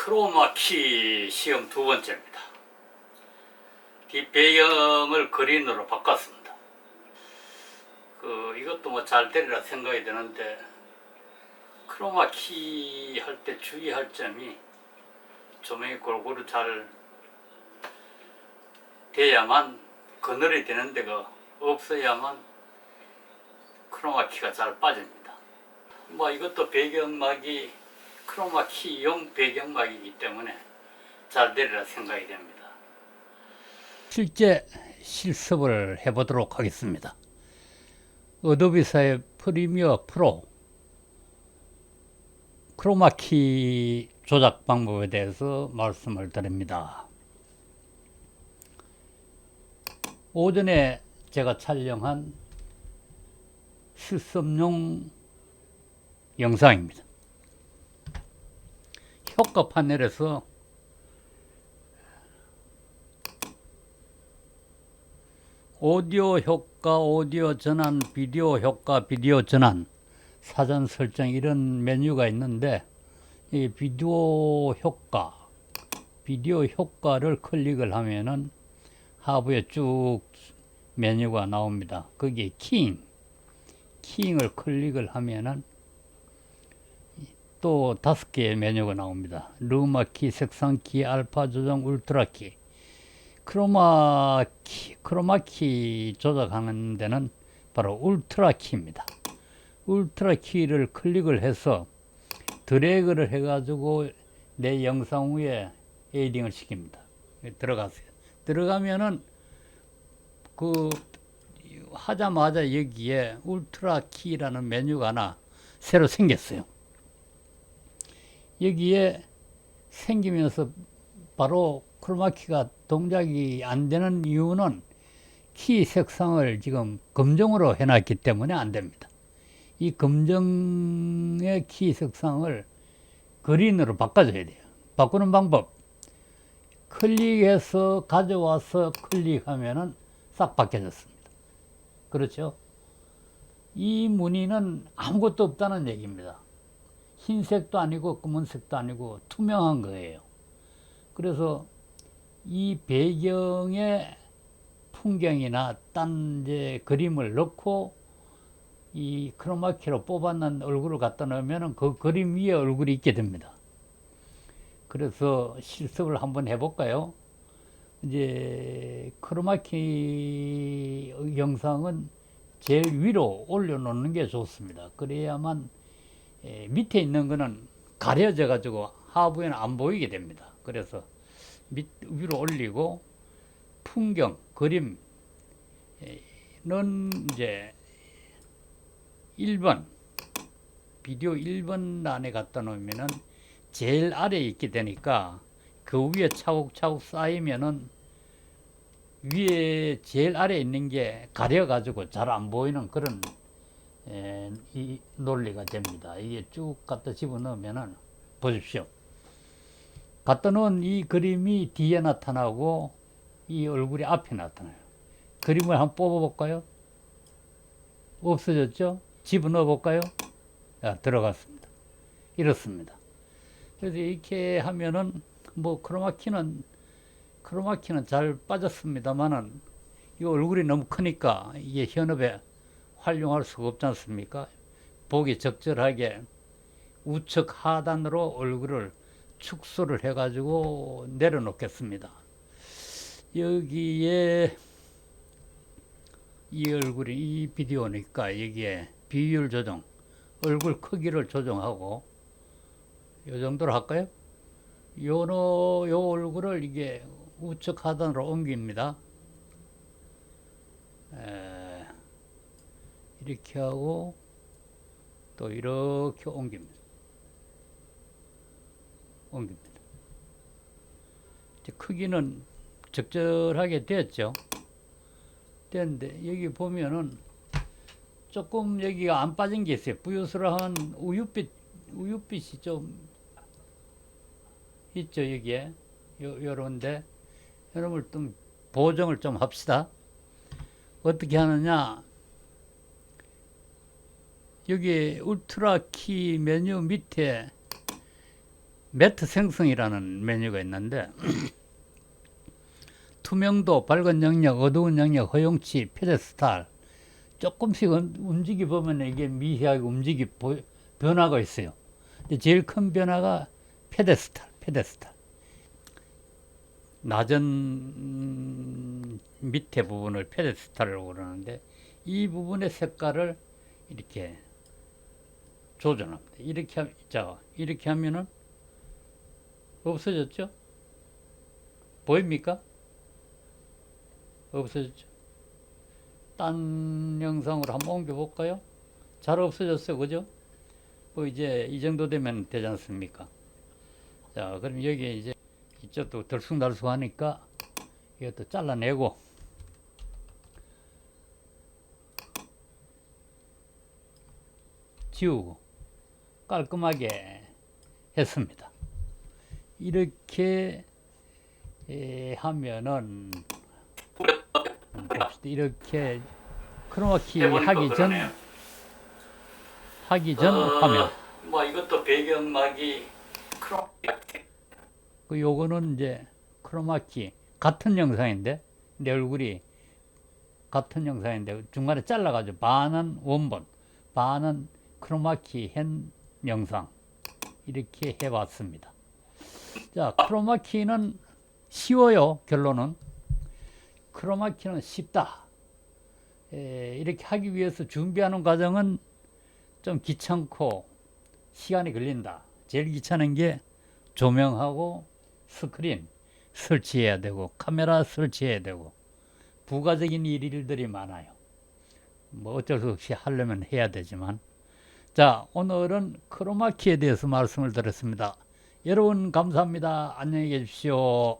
크로마키 시험 두 번째입니다. 뒷 배경을 그린으로 바꿨습니다. 그 이것도 뭐 잘 되리라 생각이 드는데 크로마키 할 때 주의할 점이 조명이 골고루 잘 돼야만 그늘이 되는 데가 없어야만 크로마키가 잘 빠집니다. 뭐 이것도 배경막이 크로마 키용 배경막이기 때문에 잘 되리라 생각이 됩니다. 실제 실습을 해보도록 하겠습니다. 어도비사의 프리미어 프로 크로마키 조작 방법에 대해서 말씀을 드립니다. 오전에 제가 촬영한 실습용 영상입니다. 효과 파넬에서 오디오 효과, 오디오 전환, 비디오 효과, 비디오 전환, 사전 설정 이런 메뉴가 있는데 이 비디오 효과, 비디오 효과를 클릭을 하면은 하부에 쭉 메뉴가 나옵니다. 거기에 키잉, 키잉을 클릭을 하면은 또 다섯 개의 메뉴가 나옵니다. 루마 키, 색상 키, 알파 조정, 울트라 키. 크로마 키, 크로마 키 조작하는 데는 바로 울트라 키입니다. 울트라 키를 클릭을 해서 드래그를 해가지고 내 영상 위에 에이딩을 시킵니다. 들어가세요. 들어가면은 그 하자마자 여기에 울트라 키라는 메뉴가 하나 새로 생겼어요. 여기에 생기면서 바로 크로마키가 동작이 안 되는 이유는 키 색상을 지금 검정으로 해놨기 때문에 안 됩니다. 이 검정의 키 색상을 그린으로 바꿔줘야 돼요. 바꾸는 방법. 클릭해서 가져와서 클릭하면은 싹 바뀌어졌습니다. 그렇죠? 이 무늬는 아무것도 없다는 얘기입니다. 흰색도 아니고 검은색도 아니고 투명한 거예요. 그래서 이 배경에 풍경이나 딴 이제 그림을 넣고 이 크로마키로 뽑아낸 얼굴을 갖다 넣으면 그 그림 위에 얼굴이 있게 됩니다. 그래서 실습을 한번 해볼까요? 이제 크로마키 영상은 제일 위로 올려놓는 게 좋습니다. 그래야만 에, 밑에 있는 거는 가려져 가지고 하부에는 안 보이게 됩니다. 그래서 밑 위로 올리고 풍경 그림은 이제 1번 비디오 1번 안에 갖다 놓으면은 제일 아래에 있게 되니까 그 위에 차곡차곡 쌓이면은 위에 제일 아래에 있는 게 가려 가지고 잘 안 보이는 그런 에, 이 논리가 됩니다. 이게 쭉 갖다 집어넣으면은 보십시오. 갖다 놓은 이 그림이 뒤에 나타나고 이 얼굴이 앞에 나타나요. 그림을 한번 뽑아볼까요? 없어졌죠? 집어넣어 볼까요? 자, 들어갔습니다. 이렇습니다. 그래서 이렇게 하면은 뭐 크로마키는 크로마키는 잘 빠졌습니다만은 이 얼굴이 너무 크니까 이게 현업에 활용할 수가 없지 않습니까? 보기 적절하게 우측 하단으로 얼굴을 축소를 해가지고 내려놓겠습니다. 여기에 이 얼굴이 이 비디오니까 여기에 비율 조정, 얼굴 크기를 조정하고 요 정도로 할까요? 요노 요 얼굴을 이게 우측 하단으로 옮깁니다. 에, 이렇게 하고 또 이렇게 옮깁니다. 옮깁니다. 크기는 적절하게 됐죠. 됐는데 여기 보면은 조금 여기가 안 빠진 게 있어요. 부유스러운 우유빛 우유빛이 좀 있죠 여기에 요, 요런데 여러분 좀 보정을 좀 합시다. 어떻게 하느냐? 여기 울트라 키 메뉴 밑에 매트 생성이라는 메뉴가 있는데 투명도, 밝은 영역, 어두운 영역, 허용치, 페데스탈 조금씩 음- 움직이 보면 이게 미세하게 움직이 보, 변화가 있어요. 근데 제일 큰 변화가 페데스탈, 페데스탈. 낮은 음, 밑에 부분을 페데스탈이라고 그러는데 이 부분의 색깔을 이렇게 조절합니다. 이렇게 하, 자 이렇게 하면은 없어졌죠? 보입니까? 없어졌죠? 딴 영상으로 한번 옮겨 볼까요? 잘 없어졌어요, 그죠? 뭐 이제 이 정도 되면 되지 않습니까? 자, 그럼 여기 이제 이쪽도 들쑥날쑥하니까 이것도 잘라내고 지우고 깔끔하게 했습니다. 이렇게 에, 하면은. 이렇게 크로마키 하기 전 하기 전 화면 뭐 이것도 배경막이 크로마키 그 요거는 이제 크로마키 같은 영상인데 내 얼굴이 같은 영상인데 중간에 잘라가지고 반은 원본 반은 크로마키 한 영상 이렇게 해봤습니다. 자 크로마키는 쉬워요 결론은 크로마키는 쉽다. 에, 이렇게 하기 위해서 준비하는 과정은 좀 귀찮고 시간이 걸린다. 제일 귀찮은 게 조명하고 스크린 설치해야 되고 카메라 설치해야 되고 부가적인 일들이 많아요. 뭐 어쩔 수 없이 하려면 해야 되지만 자 오늘은 크로마키에 대해서 말씀을 드렸습니다. 여러분 감사합니다. 안녕히 계십시오.